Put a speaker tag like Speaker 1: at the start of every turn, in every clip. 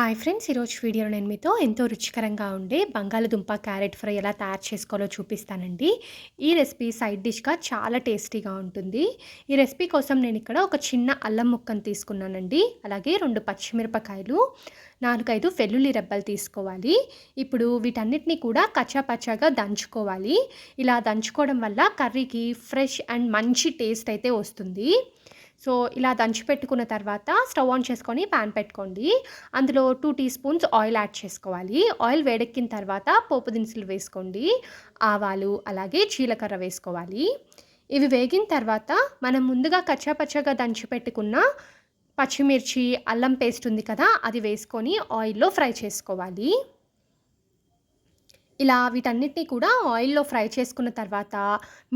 Speaker 1: Hi friends ఈరోజు వీడియోలో నేను మీతో ఎంతో రుచికరంగా ఉండే బంగాళదుంప క్యారెట్ ఫ్రై ఎలా తయారు చేసుకోవాలో చూపిస్తానండి. ఈ రెసిపీ సైడ్ డిష్గా చాలా టేస్టీగా ఉంటుంది. ఈ రెసిపీ కోసం నేను ఇక్కడ ఒక చిన్న అల్లం ముక్కను తీసుకున్నానండి. అలాగే రెండు పచ్చిమిరపకాయలు నాలుగైదు వెల్లుల్లి రెబ్బలు తీసుకోవాలి. ఇప్పుడు వీటన్నిటిని కూడా కచ్చాపచ్చాగా దంచుకోవాలి. ఇలా దంచుకోవడం వల్ల కర్రీకి ఫ్రెష్ అండ్ మంచి టేస్ట్ అయితే వస్తుంది. సో ఇలా దంచి పెట్టుకున్న తర్వాత స్టవ్ ఆన్ చేసుకొని ప్యాన్ పెట్టుకోండి. అందులో two teaspoons oil add చేసుకోవాలి. ఆయిల్ వేడెక్కిన తర్వాత పోపు దినుసులు వేసుకోండి. ఆవాలు అలాగే జీలకర్ర వేసుకోవాలి. ఇవి వేగిన తర్వాత మనం ముందుగా కచ్చాపచ్చగా దంచి పెట్టుకున్న పచ్చిమిర్చి అల్లం పేస్ట్ ఉంది కదా అది వేసుకొని ఆయిల్లో ఫ్రై చేసుకోవాలి. ఇలా వీటన్నిటిని కూడా ఆయిల్లో ఫ్రై చేసుకున్న తర్వాత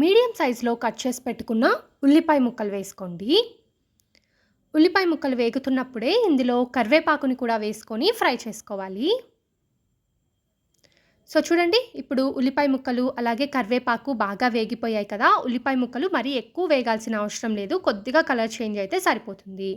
Speaker 1: మీడియం సైజులో కట్ చేసి పెట్టుకున్న ఉల్లిపాయ ముక్కలు వేసుకోండి. ఉల్లిపాయ ముక్కలు వేగుతున్నప్పుడే ఇందులో కరివేపాకుని కూడా వేసుకొని ఫ్రై చేసుకోవాలి. సో చూడండి ఇప్పుడు ఉల్లిపాయ ముక్కలు అలాగే కరివేపాకు బాగా వేగిపోయాయి కదా ఉల్లిపాయ ముక్కలు మరీ ఎక్కువ వేగాల్సిన అవసరం లేదు కొద్దిగా కలర్ చేంజ్ అయితే సరిపోతుంది.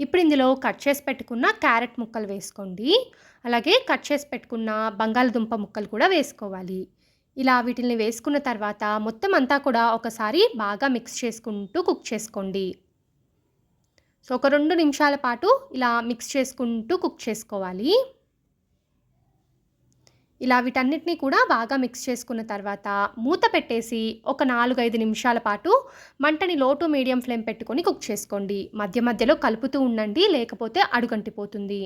Speaker 1: ఇప్పుడు ఇందులో కట్ చేసి పెట్టుకున్న క్యారెట్ ముక్కలు వేసుకోండి. అలాగే కట్ చేసి పెట్టుకున్న బంగాళదుంప ముక్కలు కూడా వేసుకోవాలి. ఇలా వీటిని వేసుకున్న తర్వాత మొత్తం అంతా కూడా ఒకసారి బాగా మిక్స్ చేసుకుంటూ కుక్ చేసుకోండి. సో ఒక రెండు నిమిషాల పాటు ఇలా మిక్స్ చేసుకుంటూ కుక్ చేసుకోవాలి. ఇలా వీటన్నిటిని కూడా బాగా మిక్స్ చేసుకున్న తర్వాత మూత పెట్టేసి ఒక నాలుగైదు నిమిషాల పాటు మంటని లో టు మీడియం ఫ్లేమ్ పెట్టుకొని కుక్ చేసుకోండి. మధ్య మధ్యలో కలుపుతూ ఉండండి లేకపోతే అడుగంటిపోతుంది.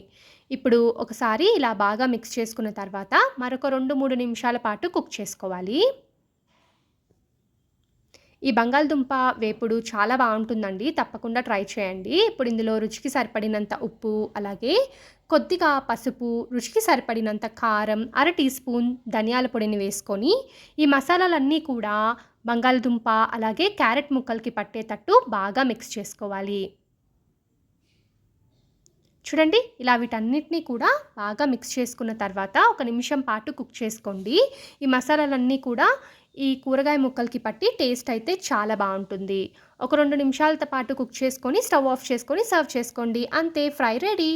Speaker 1: ఇప్పుడు ఒకసారి ఇలా బాగా మిక్స్ చేసుకున్న తర్వాత మరొక రెండు మూడు నిమిషాల పాటు కుక్ చేసుకోవాలి. ఈ బంగాళదుంప వేపుడు చాలా బాగుంటుందండి. తప్పకుండా ట్రై చేయండి. ఇప్పుడు ఇందులో రుచికి సరిపడినంత ఉప్పు అలాగే కొద్దిగా పసుపు రుచికి సరిపడినంత కారం అర టీ స్పూన్ ధనియాల పొడిని వేసుకొని ఈ మసాలాలన్నీ కూడా బంగాళదుంప అలాగే క్యారెట్ ముక్కలకి పట్టేటట్టు బాగా మిక్స్ చేసుకోవాలి. చూడండి ఇలా వీటన్నిటినీ కూడా బాగా మిక్స్ చేసుకున్న తర్వాత ఒక నిమిషం పాటు కుక్ చేసుకోండి. ఈ మసాలాలన్నీ కూడా ఈ కూరగాయ ముక్కలకి పట్టి టేస్ట్ అయితే చాలా బాగుంటుంది. ఒక రెండు నిమిషాలతో పాటు కుక్ చేసుకొని స్టవ్ ఆఫ్ చేసుకొని సర్వ్ చేసుకోండి. అంతే ఫ్రై రెడీ.